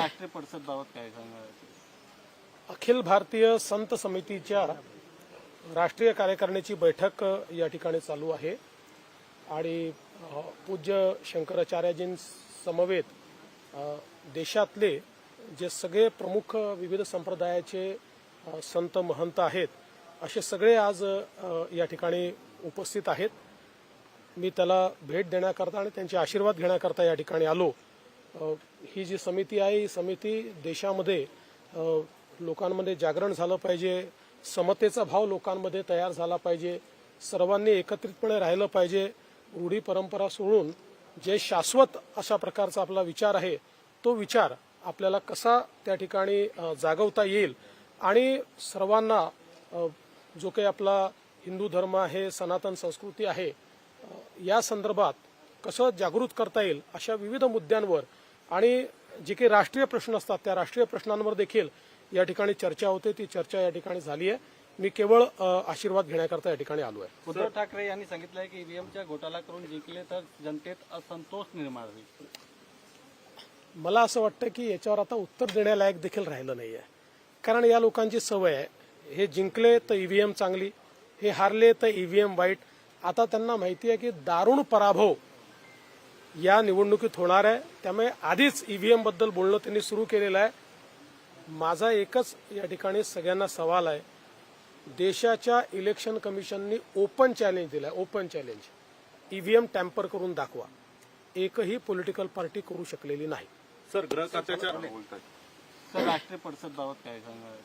राष्ट्रीय परिषदबाबत काय सांगा अखिल भारतीय संत समितीच्या राष्ट्रीय कार्यकारिणीची बैठक या ठिकाणी चालू आहे. आणि पूज्य शंकराचार्यजीं समवेत देशातले जे सगळे प्रमुख विविध संप्रदायाचे संत महंत आहेत असे सगळे आज या ठिकाणी उपस्थित आहेत. मी त्याला भेट देण्याकरता आणि त्यांचे आशीर्वाद घेण्याकरता या ठिकाणी आलो. ही जी समिती आहे ही समिती देशामध्ये लोकांमध्ये जागरण झालं पाहिजे समतेचा भाव लोकांमध्ये तयार झाला पाहिजे सर्वांनी एकत्रितपणे राहिलं पाहिजे रूढी परंपरा सोडून जे शाश्वत अशा प्रकारचा आपला विचार आहे तो विचार आपल्याला कसा त्या ठिकाणी जागवता येईल? आणि सर्वांना जो काही आपला हिंदू धर्म आहे सनातन संस्कृती आहे या संदर्भात कसं जागृत करता येईल अशा विविध मुद्द्यांवर आणि जे काही राष्ट्रीय प्रश्न असतात त्या राष्ट्रीय प्रश्नांवर देखील या ठिकाणी चर्चा होते. ती चर्चा या ठिकाणी झाली आहे. मी केवळ आशीर्वाद घेण्याकरता या ठिकाणी आलो आहे. उद्धव ठाकरे यांनी सांगितलंय की ईव्हीएमच्या घोटाळा करून जिंकले तर जनतेत असंतोष निर्माण होईल. मला असं वाटतं की याच्यावर आता उत्तर देण्यालायक देखील राहिलं नाही आहे कारण या लोकांची सवय आहे. हे जिंकले तर ईव्हीएम चांगली हे हारले तर ईव्हीएम वाईट. आता त्यांना माहिती आहे की दारुण पराभव या निवडणुकीत होणार आहे. त्यामुळे आधीच ईव्हीएमबद्दल बोलणं त्यांनी सुरू केलेलं आहे. माझा एकच या ठिकाणी सगळ्यांना सवाल आहे. देशाच्या इलेक्शन कमिशननी ओपन चॅलेंज दिलाय. ओपन चॅलेंज ईव्हीएम टॅम्पर करून दाखवा. एकही पॉलिटिकल पार्टी करू शकलेली नाही. सर ग्रह खात्याच्या तर राष्ट्रीय परिषदबाबत काय सांगणार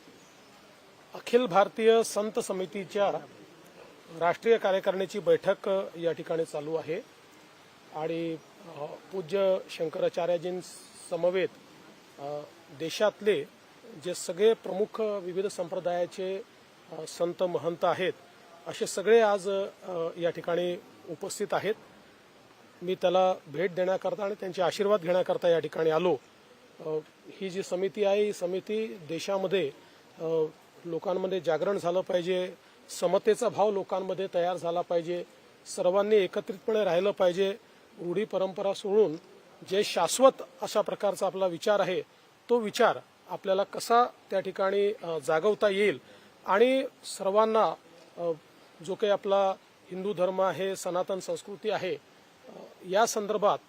अखिल भारतीय संत समितीच्या राष्ट्रीय कार्यकारिणीची बैठक या ठिकाणी चालू आहे. आणि पूज्य शंकराचार्यजींसमवेत देशातले जे सगळे प्रमुख विविध संप्रदायाचे संत महंत आहेत असे सगळे आज या ठिकाणी उपस्थित आहेत. मी त्याला भेट देण्याकरता आणि त्यांचे आशीर्वाद घेण्याकरता या ठिकाणी आलो. ही जी समिती आहे ही समिती देशामध्ये लोकांमध्ये जागरण झालं पाहिजे समतेचा भाव लोकांमध्ये तयार झाला पाहिजे सर्वांनी एकत्रितपणे राहिलं पाहिजे रूढी परंपरा सोडून जे शाश्वत अशा प्रकारचा आपला विचार आहे तो विचार आपल्याला कसा त्या ठिकाणी जागवता येईल? आणि सर्वांना जो काही आपला हिंदू धर्म आहे सनातन संस्कृती आहे या संदर्भात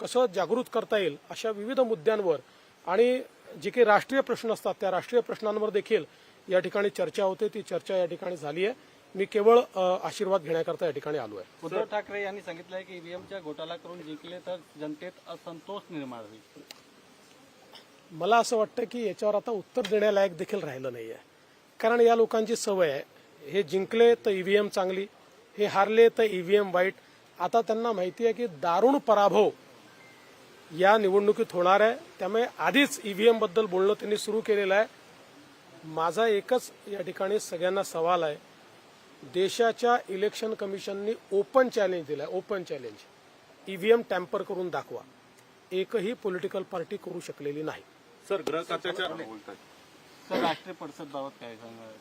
कसं जागृत करता येईल अशा विविध मुद्द्यांवर? आणि जे काही राष्ट्रीय प्रश्न असतात त्या राष्ट्रीय प्रश्नांवर देखील या ठिकाणी चर्चा होते. ती चर्चा या ठिकाणी झाली आहे. मी केवळ आशीर्वाद घेण्याकरता या ठिकाणी आलो आहे उद्धव ठाकरे यांनी सांगितलंय की ईव्हीएमच्या घोटाळा करून जिंकले तर जनतेत असंतोष निर्माण होईल. मला असं वाटतं की याच्यावर आता उत्तर देण्यालायक देखील राहिलं नाही आहे कारण या लोकांची सवय आहे. हे जिंकले तर ईव्हीएम चांगली हे हारले तर ईव्हीएम वाईट. आता त्यांना माहिती आहे की दारुण पराभव या निवडणुकीत होणार आहे. त्यामुळे आधीच ईव्हीएमबद्दल बोलणं त्यांनी सुरू केलेलं आहे. माझा एकच या ठिकाणी सगळ्यांना सवाल आहे. देशाच्या इलेक्शन कमिशननी ओपन चॅलेंज दिलाय ओपन चॅलेंज ईव्हीएम टॅम्पर करून दाखवा. एकही पॉलिटिकल पार्टी करू शकलेली नाही. सर ग्रह खात्याच्या राष्ट्रीय परिषदबाबत काय सांगणार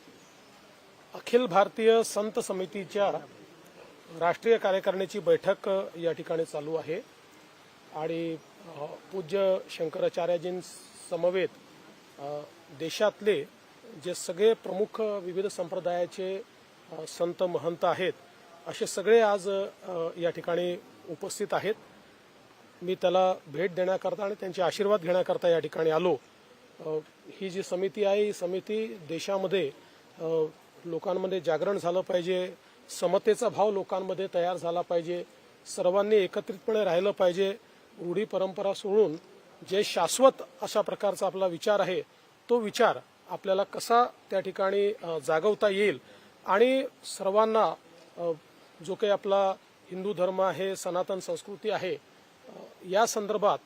अखिल भारतीय संत समितीच्या राष्ट्रीय कार्यकारिणीची बैठक या ठिकाणी चालू आहे. आणि पूज्य शंकराचार्यजीं समवेत देशातले जे सगळे प्रमुख विविध संप्रदायाचे संत महंत आहेत असे सगळे आज या ठिकाणी उपस्थित आहेत. मी त्याला भेट देण्याकरता आणि त्यांचे आशीर्वाद घेण्याकरता या ठिकाणी आलो. ही जी समिती आहे ही समिती देशामध्ये लोकांमध्ये जागरण झालं पाहिजे समतेचा भाव लोकांमध्ये तयार झाला पाहिजे सर्वांनी एकत्रितपणे राहिलं पाहिजे रूढी परंपरा सोडून जे शाश्वत अशा प्रकारचा आपला विचार आहे तो विचार आपल्याला कसा त्या ठिकाणी जागवता येईल आणि सर्वांना जो काही आपला हिंदू धर्म आहे सनातन संस्कृती आहे या संदर्भात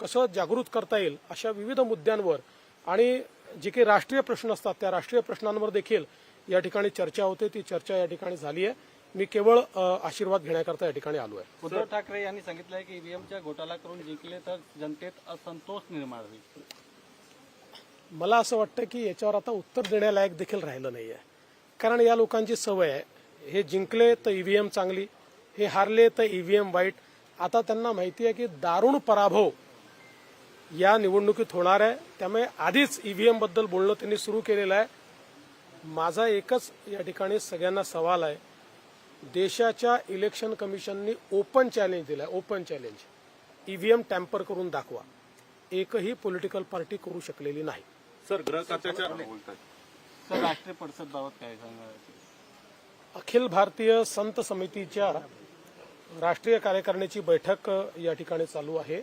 कसं जागृत करता येईल अशा विविध मुद्द्यांवर आणि जे काही राष्ट्रीय प्रश्न असतात त्या राष्ट्रीय प्रश्नांवर देखील या ठिकाणी चर्चा होते. ती चर्चा या ठिकाणी झाली आहे. मी केवळ आशीर्वाद घेण्याकरता या ठिकाणी आलो आहे. उद्धव ठाकरे यांनी सांगितलंय की ईव्हीएमच्या घोटाळा करून जिंकले तर जनतेत असंतोष निर्माण होईल. मला असं वाटतं की याच्यावर आता उत्तर देण्यालायक देखील राहिलं नाही आहे कारण या लोकांची सवय आहे. हे जिंकले तर ईव्हीएम चांगली हे हारले तर ईव्हीएम वाईट. आता त्यांना माहिती आहे की दारुण पराभव या निवडणुकीत होणार आहे. त्यामुळे आधीच ईव्हीएमबद्दल बोलणं त्यांनी सुरू केलेलं आहे. माझा एकच या ठिकाणी सगळ्यांना सवाल आहे. देशाच्या इलेक्शन कमिशननी ओपन चॅलेंज दिलाय ओपन चॅलेंज ईव्हीएम टॅम्पर करून दाखवा. एकही पॉलिटिकल पार्टी करू शकलेली नाही. सर गृह खात्याच्या सर राष्ट्रीय परिषदबाबत काय सांगा अखिल भारतीय संत समितीच्या राष्ट्रीय कार्यकारिणीची बैठक या ठिकाणी चालू आहे.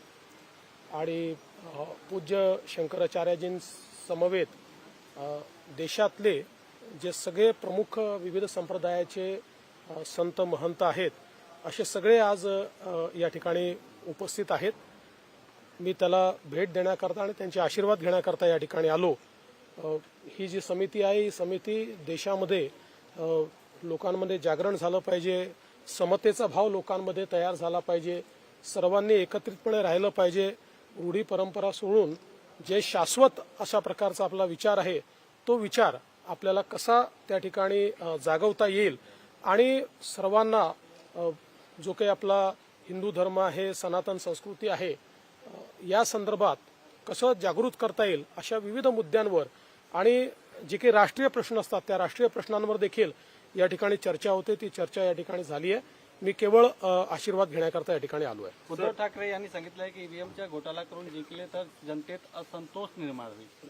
आणि पूज्य शंकराचार्यजीं समवेत देशातले जे सगळे प्रमुख विविध संप्रदायाचे संत महंत आहेत असे सगळे आज या ठिकाणी उपस्थित आहेत. मी त्याला भेट देण्याकरता आणि त्यांचे आशीर्वाद घेण्याकरता या ठिकाणी आलो. ही जी समिती आहे ही समिती देशामध्ये लोकांमध्ये जागरण झालं पाहिजे समतेचा भाव लोकांमध्ये तयार झाला पाहिजे सर्वांनी एकत्रितपणे राहिलं पाहिजे रूढी परंपरा सोडून जे शाश्वत अशा प्रकारचा आपला विचार आहे तो विचार आपल्याला कसा त्या ठिकाणी जागवता येईल? आणि सर्वांना जो काही आपला हिंदू धर्म आहे सनातन संस्कृती आहे या संदर्भात कसं जागृत करता येईल अशा विविध मुद्द्यांवर आणि जे काही राष्ट्रीय प्रश्न असतात त्या राष्ट्रीय प्रश्नांवर देखील या ठिकाणी चर्चा होते. ती चर्चा या ठिकाणी झाली आहे. मी केवळ आशीर्वाद घेण्याकरता या ठिकाणी आलो आहे. उद्धव ठाकरे यांनी सांगितलंय की ईव्हीएमच्या घोटाळा करून जिंकले तर जनतेत असंतोष निर्माण होईल.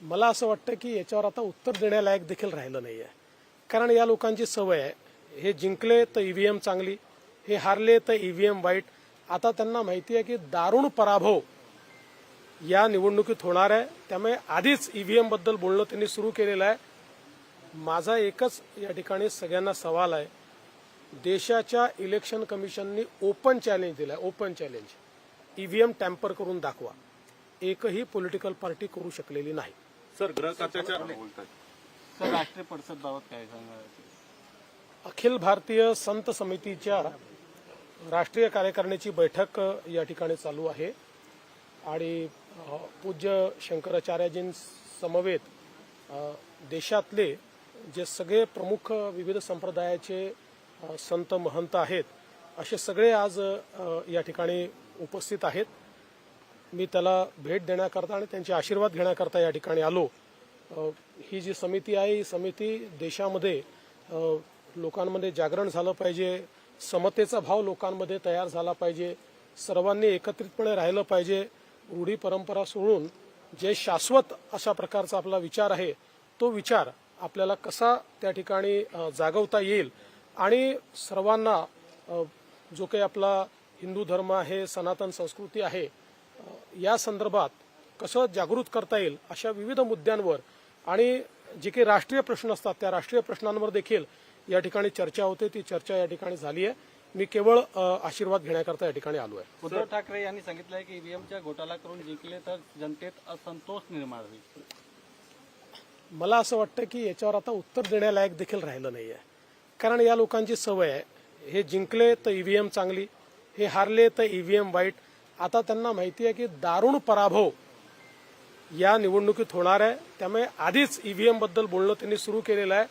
मला असं वाटतं की याच्यावर आता उत्तर देण्यालायक देखील राहिलं नाही आहे कारण या लोकांची सवय आहे. हे जिंकले तर ईव्हीएम चांगली हे हारले तर ईव्हीएम वाईट. आता त्यांना माहिती आहे की दारुण पराभव या निवडणुकीत होणार आहे. त्यामुळे आधीच ईव्हीएमबद्दल बोलणं त्यांनी सुरू केलेलं आहे. माझा एकच या ठिकाणी सगळ्यांना सवाल आहे. देशाच्या इलेक्शन कमिशननी ओपन चॅलेंज दिलाय. ओपन चॅलेंज ईव्हीएम टॅम्पर करून दाखवा. एकही पॉलिटिकल पार्टी करू शकलेली नाही. सर ग्रह खात्याच्या सर राष्ट्रीय परिषदबाबत काय सांगा अखिल भारतीय संत समितीच्या राष्ट्रीय कार्यकारिणीची बैठक या ठिकाणी चालू आहे. आणि पूज्य शंकराचार्यजींसमवेत देशातले जे सगळे प्रमुख विविध संप्रदायाचे संत महंत आहेत असे सगळे आज या ठिकाणी उपस्थित आहेत. मी त्याला भेट देण्याकरता आणि त्यांचे आशीर्वाद घेण्याकरता या ठिकाणी आलो. ही जी समिती आहे ही समिती देशामध्ये लोकांमध्ये जागरण झालं पाहिजे समतेचा भाव लोकांमध्ये तयार झाला पाहिजे सर्वांनी एकत्रितपणे राहिलं पाहिजे रूढी परंपरा सोडून जे शाश्वत अशा प्रकारचा आपला विचार आहे तो विचार आपल्याला कसा त्या ठिकाणी जागवता येईल? आणि सर्वांना जो काही आपला हिंदू धर्म आहे सनातन संस्कृती आहे या संदर्भात कसं जागृत करता येईल अशा विविध मुद्द्यांवर? आणि जे काही राष्ट्रीय प्रश्न असतात त्या राष्ट्रीय प्रश्नांवर देखील या ठिकाणी चर्चा होते. ती चर्चा या ठिकाणी झाली आहे. मी केवळ आशीर्वाद घेण्याकरता या ठिकाणी आलो आहे उद्धव ठाकरे यांनी सांगितलंय की ईव्हीएमच्या घोटाळा करून जिंकले तर जनतेत असंतोष निर्माण होईल. मला असं वाटतं की याच्यावर आता उत्तर देण्यालायक देखील राहिलं नाही आहे कारण या लोकांची सवय आहे. हे जिंकले तर ईव्हीएम चांगली हे हारले तर ईव्हीएम वाईट. आता त्यांना माहिती आहे की दारुण पराभव या निवडणुकीत होणार आहे. त्यामुळे आधीच ईव्हीएमबद्दल बोलणं त्यांनी सुरू केलेलं आहे.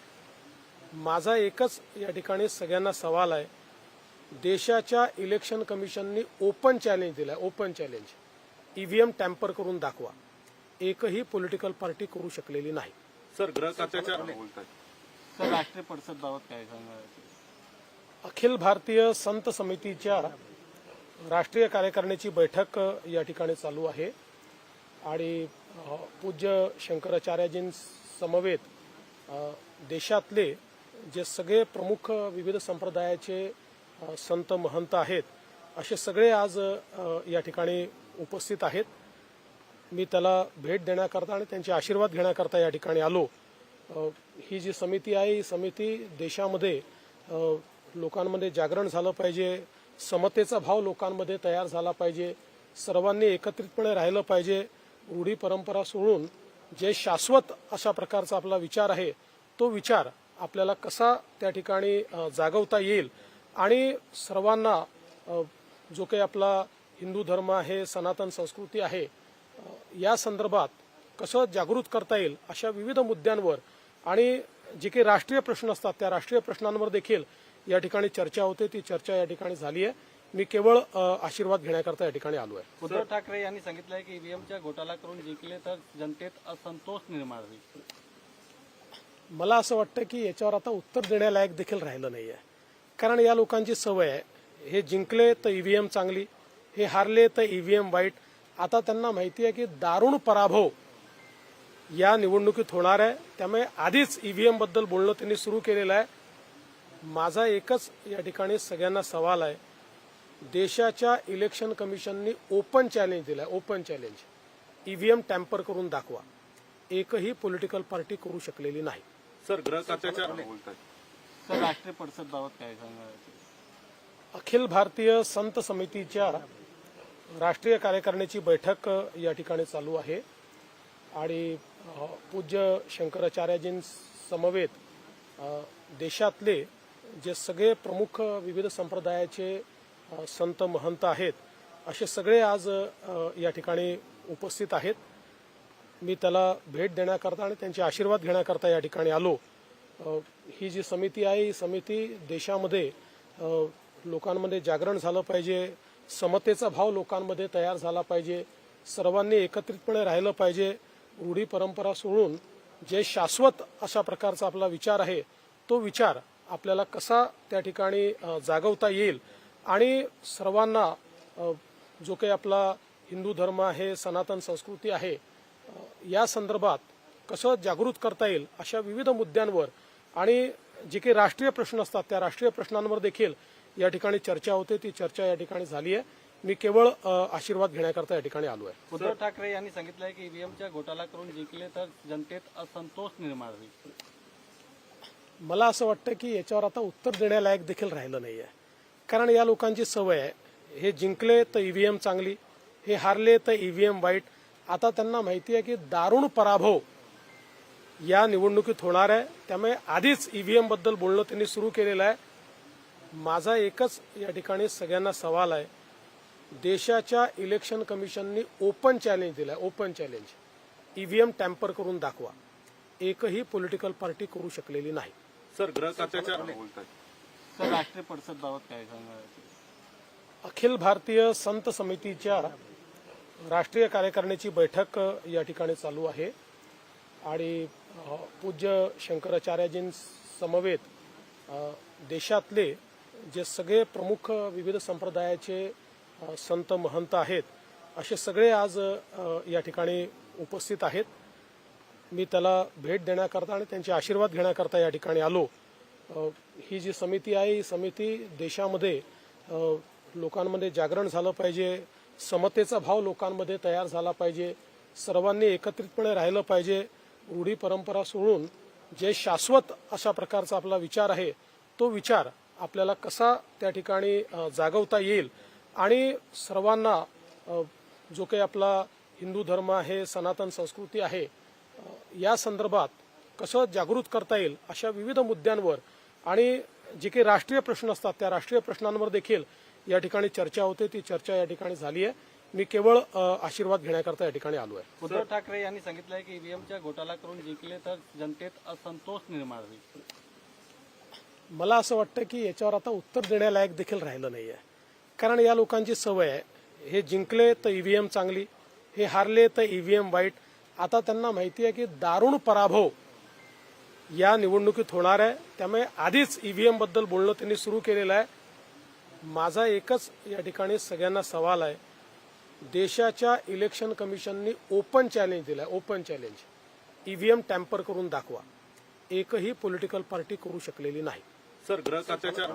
माझा एकच या ठिकाणी सगळ्यांना सवाल आहे. देशाच्या इलेक्शन कमिशननी ओपन चॅलेंज दिलाय ओपन चॅलेंज ईव्हीएम टॅम्पर करून दाखवा. एकही पॉलिटिकल पार्टी करू शकलेली नाही. सर ग्रह खात्याच्या सर राष्ट्रीय परिषदबाबत काय सांगा अखिल भारतीय संत समितीच्या राष्ट्रीय कार्यकारिणीची बैठक या ठिकाणी चालू आहे. आणि पूज्य शंकराचार्यजीं समवेत देशातले जे सगळे प्रमुख विविध संप्रदायाचे संत महंत आहेत असे सगळे आज या ठिकाणी उपस्थित आहेत. मी त्याला भेट देण्याकरता आणि त्यांचे आशीर्वाद घेण्याकरता या ठिकाणी आलो. ही जी समिती आहे ही समिती देशामध्ये लोकांमध्ये जागरण झालं पाहिजे समतेचा भाव लोकांमध्ये तयार झाला पाहिजे सर्वांनी एकत्रितपणे राहिलं पाहिजे रूढी परंपरा सोडून जे शाश्वत अशा प्रकारचा आपला विचार आहे तो विचार आपल्याला कसा त्या ठिकाणी जागवता येईल आणि सर्वांना जो काही आपला हिंदू धर्म आहे सनातन संस्कृती आहे या संदर्भात कसं जागृत करता येईल अशा विविध मुद्द्यांवर आणि जे काही राष्ट्रीय प्रश्न असतात त्या राष्ट्रीय प्रश्नांवर देखील या ठिकाणी चर्चा होते. ती चर्चा या ठिकाणी झाली आहे. मी केवळ आशीर्वाद घेण्याकरता या ठिकाणी आलो आहे. उद्धव ठाकरे यांनी सांगितलंय की ईव्हीएमच्या घोटाळा करून जिंकले तर जनतेत असंतोष निर्माण होईल. मला असं वाटतं की याच्यावर आता उत्तर देण्यालायक देखील राहिलं नाही आहे कारण या लोकांची सवय आहे. हे जिंकले तर ईव्हीएम चांगली हे हारले तर ईव्हीएम वाईट. आता त्यांना माहिती आहे की दारुण पराभव या निवडणुकीत होणार आहे. त्यामुळे आधीच ईव्हीएमबद्दल बोलणं त्यांनी सुरू केलेलं आहे. माझा एकच या ठिकाणी सगळ्यांना सवाल आहे. देशाच्या इलेक्शन कमिशननी ओपन चॅलेंज दिलाय ओपन चॅलेंज ईव्हीएम टॅम्पर करून दाखवा. एकही पॉलिटिकल पार्टी करू शकलेली नाही. सर गृह खात्याच्या सर राष्ट्रीय परिषद बाबत काय सांगा अखिल भारतीय संत समितीच्या राष्ट्रीय कार्यकारिणीची बैठक या ठिकाणी चालू आहे. आणि पूज्य शंकराचार्यजीं समवेत देशातले जे सगळे प्रमुख विविध संप्रदायाचे संत महंत आहेत असे सगळे आज या ठिकाणी उपस्थित आहेत. मी त्याला भेट देण्याकरता आणि त्यांचे आशीर्वाद घेण्याकरता या ठिकाणी आलो. ही जी समिती आहे ही समिती देशामध्ये लोकांमध्ये जागरण झालं पाहिजे समतेचा भाव लोकांमध्ये तयार झाला पाहिजे सर्वांनी एकत्रितपणे राहिलं पाहिजे रूढी परंपरा सोडून जे शाश्वत अशा प्रकारचा आपला विचार आहे तो विचार आपल्याला कसा त्या ठिकाणी जागवता येईल? आणि सर्वांना जो काही आपला हिंदू धर्म आहे सनातन संस्कृती आहे या संदर्भात कसं जागृत करता येईल अशा विविध मुद्द्यांवर आणि जे काही राष्ट्रीय प्रश्न असतात त्या राष्ट्रीय प्रश्नांवर देखील या ठिकाणी चर्चा होते. ती चर्चा या ठिकाणी झाली आहे. मी केवळ आशीर्वाद घेण्याकरता या ठिकाणी आलो आहे. उद्धव ठाकरे यांनी सांगितलंय की ईव्हीएमच्या घोटाळा करून जिंकले तर जनतेत असंतोष निर्माण होईल. मला असं वाटतं की याच्यावर आता उत्तर देण्यालायक देखील राहिलं नाही आहे कारण या लोकांची सवय आहे. हे जिंकले तर ईव्हीएम चांगली हे हारले तर ईव्हीएम वाईट. आता त्यांना माहिती आहे की दारुण पराभव या निवडणुकीत होणार आहे. त्यामुळे आधीच ईव्हीएमबद्दल बोलणं त्यांनी सुरू केलेलं आहे. माझा एकच या ठिकाणी सगळ्यांना सवाल आहे. देशाच्या इलेक्शन कमिशननी ओपन चॅलेंज दिलाय. ओपन चॅलेंज ईव्हीएम टॅम्पर करून दाखवा. एकही पॉलिटिकल पार्टी करू शकलेली नाही. सर ग्रह खात्याच्या तर राष्ट्रीय परिषद बाबत काय सांगा अखिल भारतीय संत समितीच्या राष्ट्रीय कार्यकारिणीची बैठक या ठिकाणी चालू आहे. आणि पूज्य शंकराचार्यजींसमवेत देशातले जे सगळे प्रमुख विविध संप्रदायाचे संत महंत आहेत असे सगळे आज या ठिकाणी उपस्थित आहेत. मी त्याला भेट देण्याकरता आणि त्यांचे आशीर्वाद घेण्याकरता या ठिकाणी आलो. ही जी समिती आहे ही समिती देशामध्ये लोकांमध्ये जागरण झालं पाहिजे समतेचा भाव लोकांमध्ये तयार झाला पाहिजे सर्वांनी एकत्रितपणे राहिलं पाहिजे रूढी परंपरा सोडून जे शाश्वत अशा प्रकारचा आपला विचार आहे तो विचार आपल्याला कसा त्या ठिकाणी जागवता येईल? आणि सर्वांना जो काही आपला हिंदू धर्म आहे सनातन संस्कृती आहे या संदर्भात कसं जागृत करता येईल अशा विविध मुद्द्यांवर? आणि जे काही राष्ट्रीय प्रश्न असतात त्या राष्ट्रीय प्रश्नांवर देखील या ठिकाणी चर्चा होते. ती चर्चा या ठिकाणी झाली आहे. मी केवळ आशीर्वाद घेण्याकरता या ठिकाणी आलो आहे उद्धव ठाकरे यांनी सांगितलंय की ईव्हीएमच्या घोटाळा करून जिंकले तर जनतेत असंतोष निर्माण होईल. मला असं वाटतं की याच्यावर आता उत्तर देण्यालायक देखील राहिलं नाही आहे कारण या लोकांची सवय आहे. हे जिंकले तर ईव्हीएम चांगली हे हारले तर ईव्हीएम वाईट. आता त्यांना माहिती आहे की दारुण पराभव या निवडणुकीत होणार आहे. त्यामुळे आधीच ईव्हीएमबद्दल बोलणं त्यांनी सुरू केलेलं आहे. माझा एकच या ठिकाणी सगळ्यांना सवाल आहे. देशाच्या इलेक्शन कमिशननी ओपन चॅलेंज दिलाय ओपन चॅलेंज ईव्हीएम टॅम्पर करून दाखवा. एकही पॉलिटिकल पार्टी करू शकलेली नाही. सर ग्रह खात्याच्या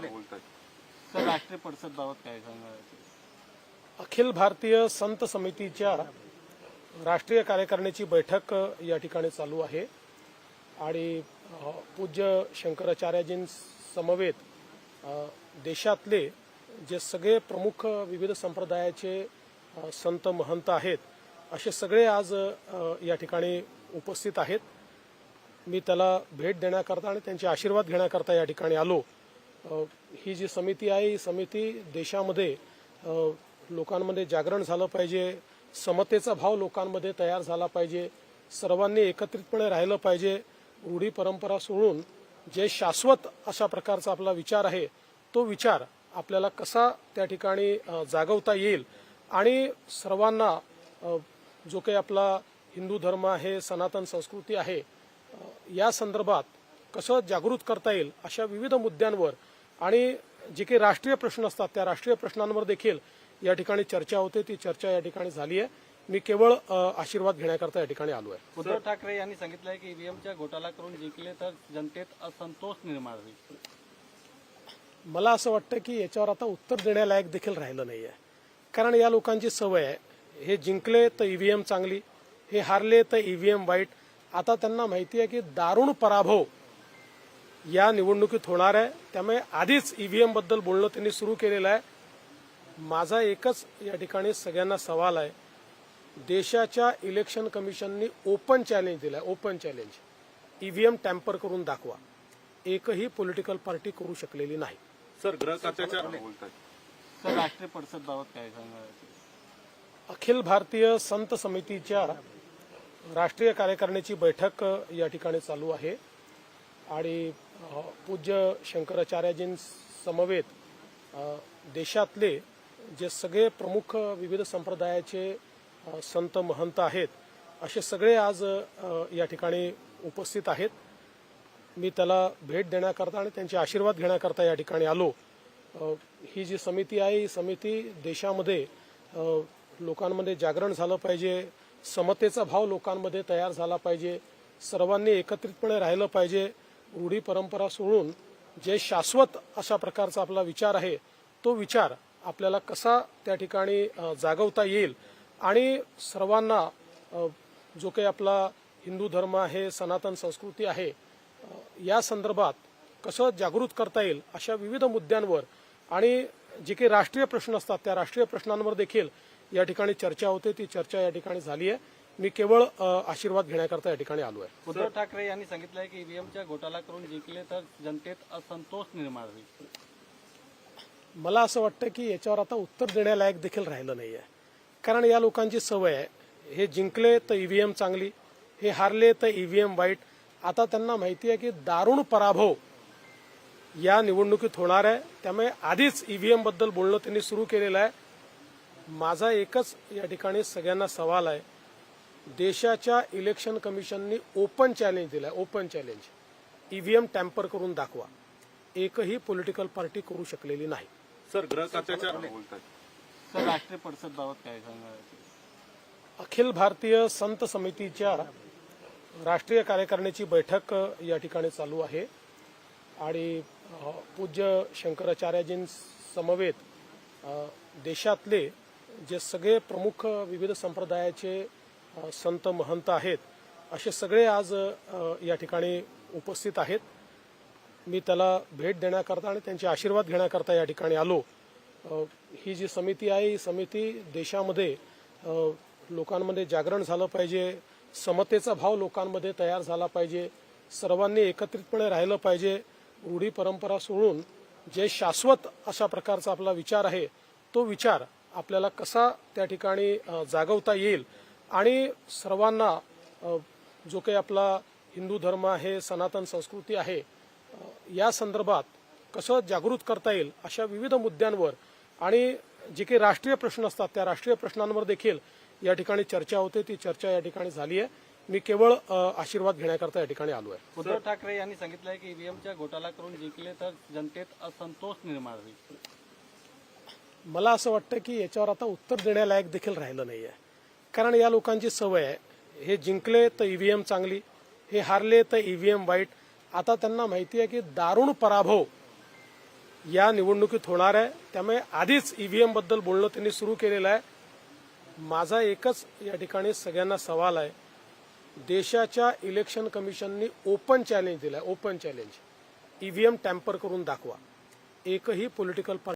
राष्ट्रीय परिषद बाबत काय सांगा अखिल भारतीय संत समितीच्या राष्ट्रीय कार्यकारिणीची बैठक या ठिकाणी चालू आहे. आणि पूज्य शंकराचार्यजीं समवेत देशातले जे सगळे प्रमुख विविध संप्रदायाचे संत महंत आहेत असे सगळे आज या ठिकाणी उपस्थित आहेत. मी त्याला भेट देण्याकरता आणि त्यांचे आशीर्वाद घेण्याकरता या ठिकाणी आलो. ही जी समिती आहे ही समिती देशामध्ये लोकांमध्ये जागरण झालं पाहिजे समतेचा भाव लोकांमध्ये तयार झाला पाहिजे सर्वांनी एकत्रितपणे राहिलं पाहिजे रूढी परंपरा सोडून जे शाश्वत अशा प्रकारचा आपला विचार आहे तो विचार आपल्याला कसा त्या ठिकाणी जागवता येईल आणि सर्वांना जो काही आपला हिंदू धर्म आहे सनातन संस्कृती आहे या संदर्भात कसं जागृत करता येईल अशा विविध मुद्द्यांवर आणि जे काही राष्ट्रीय प्रश्न असतात त्या राष्ट्रीय प्रश्नांवर देखील या ठिकाणी चर्चा होते. ती चर्चा या ठिकाणी झाली आहे. मी केवळ आशीर्वाद घेण्याकरता या ठिकाणी आलो आहे. उद्धव ठाकरे यांनी सांगितलंय की ईव्हीएमच्या घोटाळा करून जिंकले तर जनतेत असंतोष निर्माण होईल. मला असं वाटतं की याच्यावर आता उत्तर देण्यालायक देखील राहिलं नाही आहे कारण या लोकांची सवय आहे. हे जिंकले तर ईव्हीएम चांगली हे हारले तर ईव्हीएम वाईट. आता त्यांना माहिती आहे की दारुण पराभव या निवडणुकीत होणार आहे. त्यामुळे आधीच ईव्हीएमबद्दल बोलणं त्यांनी सुरू केलेलं आहे. माझा एकच या ठिकाणी सगळ्यांना सवाल आहे. देशाच्या इलेक्शन कमिशननी ओपन चॅलेंज दिलाय ओपन चॅलेंज ईव्हीएम टॅम्पर करून दाखवा. एकही पॉलिटिकल पार्टी करू शकलेली नाही. सर ग्रह सर राष्ट्रीय परिषद बाबत काय सांगणार अखिल भारतीय संत समितीच्या राष्ट्रीय कार्यकारिणीची बैठक या ठिकाणी चालू आहे. आणि पूज्य शंकराचार्यजीं समवेत देशातले जे सगळे प्रमुख विविध संप्रदायाचे संत महंत आहेत असे सगळे आज या ठिकाणी उपस्थित आहेत. मी त्याला भेट देण्याकरता आणि त्यांचे आशीर्वाद घेण्याकरता या ठिकाणी आलो. ही जी समिती आहे ही समिती देशामध्ये लोकांमध्ये जागरण झालं पाहिजे समतेचा भाव लोकांमध्ये तयार झाला पाहिजे सर्वांनी एकत्रितपणे राहिलं पाहिजे रूढी परंपरा सोडून जे शाश्वत अशा प्रकारचा आपला विचार आहे तो विचार आपल्याला कसा त्या ठिकाणी जागवता येईल? आणि सर्वांना जो काही आपला हिंदू धर्म आहे सनातन संस्कृती आहे या संदर्भात कसं जागृत करता येईल अशा विविध मुद्द्यांवर आणि जे काही राष्ट्रीय प्रश्न असतात त्या राष्ट्रीय प्रश्नांवर देखील या ठिकाणी चर्चा होते. ती चर्चा या ठिकाणी झाली आहे. मी केवळ आशीर्वाद घेण्याकरता या ठिकाणी आलो आहे. उद्धव ठाकरे यांनी सांगितलंय की ईव्हीएमच्या घोटाळा करून जिंकले तर जनतेत असंतोष निर्माण होईल. मला असं वाटतं की याच्यावर आता उत्तर देण्यालायक देखील राहिलं नाही आहे कारण या लोकांची सवय आहे. हे जिंकले तर ईव्हीएम चांगली हे हारले तर ईव्हीएम वाईट. आता त्यांना माहिती आहे की दारुण पराभव या निवडणुकीत होणार आहे. त्यामुळे आधीच ईव्हीएमबद्दल बोलणं त्यांनी सुरू केलेलं आहे. माझा एकच या ठिकाणी सगळ्यांना सवाल आहे. देशाच्या इलेक्शन कमिशननी ओपन चॅलेंज दिलाय. ओपन चॅलेंज ईव्हीएम टॅम्पर करून दाखवा. एकही पॉलिटिकल पार्टी करू शकलेली नाही. सर ग्रह खात्याच्या तर राष्ट्रीय परिषद बाबत काय सांगणार? अखिल भारतीय संत समितीच्या राष्ट्रीय कार्यकारिणीची बैठक या ठिकाणी चालू आहे. आणि पूज्य शंकराचार्यजींसमवेत देशातले जे सगळे प्रमुख विविध संप्रदायाचे संत महंत आहेत असे सगळे आज या ठिकाणी उपस्थित आहेत. मी त्याला भेट देण्याकरता आणि त्यांचे आशीर्वाद घेण्याकरता या ठिकाणी आलो. ही जी समिती आहे ही समिती देशामध्ये लोकांमध्ये जागरण झालं पाहिजे समतेचा भाव लोकांमध्ये तयार झाला पाहिजे सर्वांनी एकत्रितपणे राहिलं पाहिजे रूढी परंपरा सोडून जे शाश्वत अशा प्रकारचा आपला विचार आहे तो विचार आपल्याला कसा त्या ठिकाणी जागवता येईल? आणि सर्वांना जो काही आपला हिंदू धर्म आहे सनातन संस्कृती आहे या संदर्भात कसं जागृत करता येईल अशा विविध मुद्द्यांवर? आणि जे काही राष्ट्रीय प्रश्न असतात त्या राष्ट्रीय प्रश्नांवर देखील या ठिकाणी चर्चा होते. ती चर्चा या ठिकाणी झाली आहे. मी केवळ आशीर्वाद घेण्याकरता या ठिकाणी आलो आहे उद्धव ठाकरे यांनी सांगितलंय की ईव्हीएमच्या घोटाळा करून जिंकले तर जनतेत असंतोष निर्माण होईल. मला असं वाटतं की याच्यावर आता उत्तर देण्यालायक देखील राहिलं नाही आहे कारण या लोकांची सवय आहे. हे जिंकले तर ईव्हीएम चांगली हे हारले तर ईव्हीएम वाईट. आता त्यांना माहिती आहे की दारुण पराभव या निवडणुकीत होणार आहे. त्यामुळे आधीच ईव्हीएमबद्दल बोलणं त्यांनी सुरू केलेलं आहे. माझा एकच या ठिकाणी सगळ्यांना सवाल आहे. देशाच्या इलेक्शन कमिशननी ओपन चॅलेंज दिलाय ओपन चॅलेंज ईव्हीएम टॅम्पर करून दाखवा. एकही पॉलिटिकल पार्टी